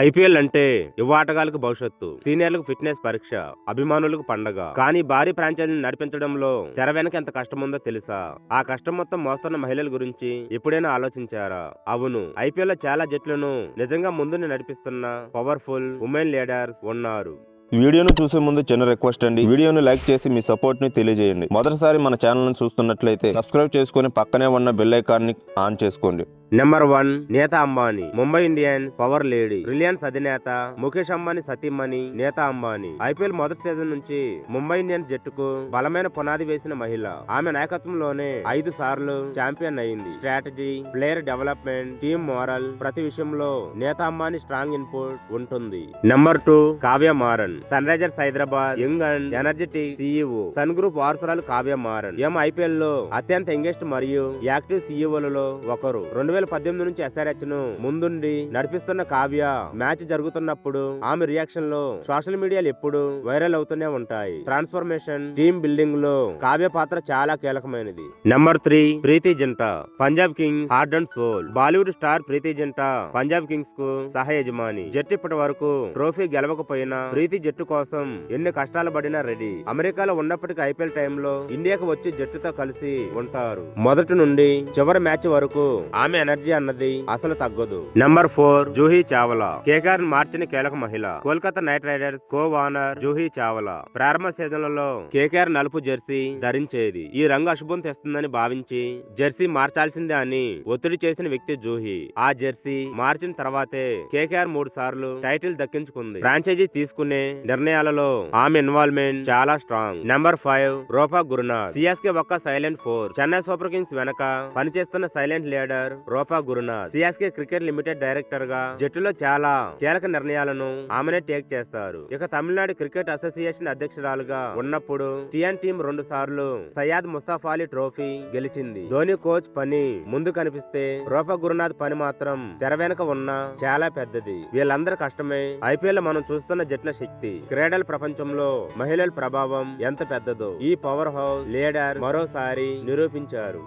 IPL అంటే యువ ఆటగాళ్ళకు భవిష్యత్తు సీనియర్లకు ఫిట్నెస్ పరీక్ష అభిమానులకు పండగ. కానీ భారీ ఫ్రాంచైజీని నడిపించడంలో తెర వెనక ఎంత కష్టం ఉందో తెలుసా? ఆ కష్టం మొత్తం మోస్తున్న మహిళల గురించి ఎప్పుడైనా ఆలోచించారా? అవును. ఐపీఎల్లో చాలా జట్లను నిజంగా ముందుని నడిపిస్తున్న పవర్ఫుల్ ఉమెన్ లీడర్స్ ఉన్నారు. వీడియోను చూసే ముందు చిన్న రిక్వెస్ట్ అండి. వీడియోను లైక్ చేసి మీ సపోర్ట్ని తెలియజేయండి. మొదటిసారి మన ఛానల్ చూస్తున్నట్లయితే సబ్స్క్రైబ్ చేసుకుని పక్కనే ఉన్న బెల్ ఐకాన్ని ఆన్ చేసుకోండి. Number one Nita Ambani Mumbai Indians power lady Reliance అధినేత ముఖేష్ అంబానీ సతీమణి నేత అంబానీ ఐపీఎల్ మొదటి సీజన్ నుంచి ముంబై ఇండియన్స్ జట్టుకు బలమైన పునాది వేసిన మహిళ. ఆమె నాయకత్వంలోనే ఐదు సార్లు ఛాంపియన్ అయింది. Strategy player development team morale ప్రతి విషయంలో నేత అంబానీ స్ట్రాంగ్ ఇన్పుట్ ఉంటుంది. Number two Kavya Maran Sunrisers Hyderabad young and energetic CEO Sun group వారసురాలు Kavya Maran ఎం ఐపీఎల్లో అత్యంత యంగెస్ట్ మరియు యాక్టివ్ సీఈఓలలో ఒకరు. రెండు వేల పద్దెనిమిది నుంచి ఎస్ఆర్హెచ్ను ముందుండి నడిపిస్తున్న కావ్య మ్యాచ్ జరుగుతున్నప్పుడు ఆమె రియాక్షన్లో సోషల్ మీడియాలు ఎప్పుడు వైరల్ అవుతూనే ఉంటాయి. ట్రాన్స్ఫర్మేషన్ టీమ్ బిల్డింగ్లో కావ్య పాత్ర చాలా కీలకమైనది. Number three Preity Zinta Punjab Kings heart and soul Bollywood star Preity Zinta Punjab కింగ్స్కు సహ యజమాని. జట్టు ఇప్పటి వరకు ట్రోఫీ గెలవకపోయినా ప్రీతి జట్టు కోసం ఎన్ని కష్టాలు పడినా రెడీ అమెరికాలో ఉన్నప్పటికీ ఐపీఎల్ టైంలో ఇండియాకు వచ్చి జట్టుతో కలిసి ఉంటారు. మొదటి నుండి చివరి మ్యాచ్ వరకు ఆమె ఎనర్జీ అన్నది అసలు తగ్గదు. Number four Juhi Chawla. KKR మార్చిన కీలక మహిళ. Kolkata Knight Riders co owner Juhi Chawla. ప్రారంభ సీజన్లలో కేకేఆర్ నలుపు జెర్సీ ధరించేది. ఈ రంగు అశుభం తెస్తుందని భావించి జెర్సీ మార్చాల్సిందే అని ఒత్తిడి చేసిన వ్యక్తి జూహీ. ఆ జెర్సీ మార్చిన తర్వాతే కేకేఆర్ మూడు సార్లు టైటిల్ దక్కించుకుంది. ఫ్రాంచైజీ తీసుకునే నిర్ణయాలలో ఆమె ఇన్వాల్వ్మెంట్ చాలా strong. Number five Rupa Gurunath. CSK ఒక్క silent force. Chennai Super Kings వెనక పనిచేస్తున్న silent leader Rupa Gurunath CSK cricket limited డైరెక్టర్గా జట్టులో చాలా కీలక నిర్ణయాలను ఆమెనే టేక్ చేస్తారు. ఇక తమిళనాడు క్రికెట్ అసోసియేషన్ అధ్యక్షురాలుగా ఉన్నప్పుడు టిఎన్ టీం రెండు సార్లు సయ్యాద్ ముస్తాఫా అలీ ట్రోఫీ గెలిచింది. ధోని కోచ్ పని ముందు కనిపిస్తే రూపా గురునాథ్ పని మాత్రం తెర వెనుక ఉన్న చాలా పెద్దది. వీళ్ళందరి కష్టమే ఐపీఎల్ మనం చూస్తున్న జట్ల శక్తి. క్రీడల ప్రపంచంలో మహిళల ప్రభావం ఎంత పెద్దదో ఈ పవర్ హౌస్ లీడర్ మరోసారి నిరూపించారు.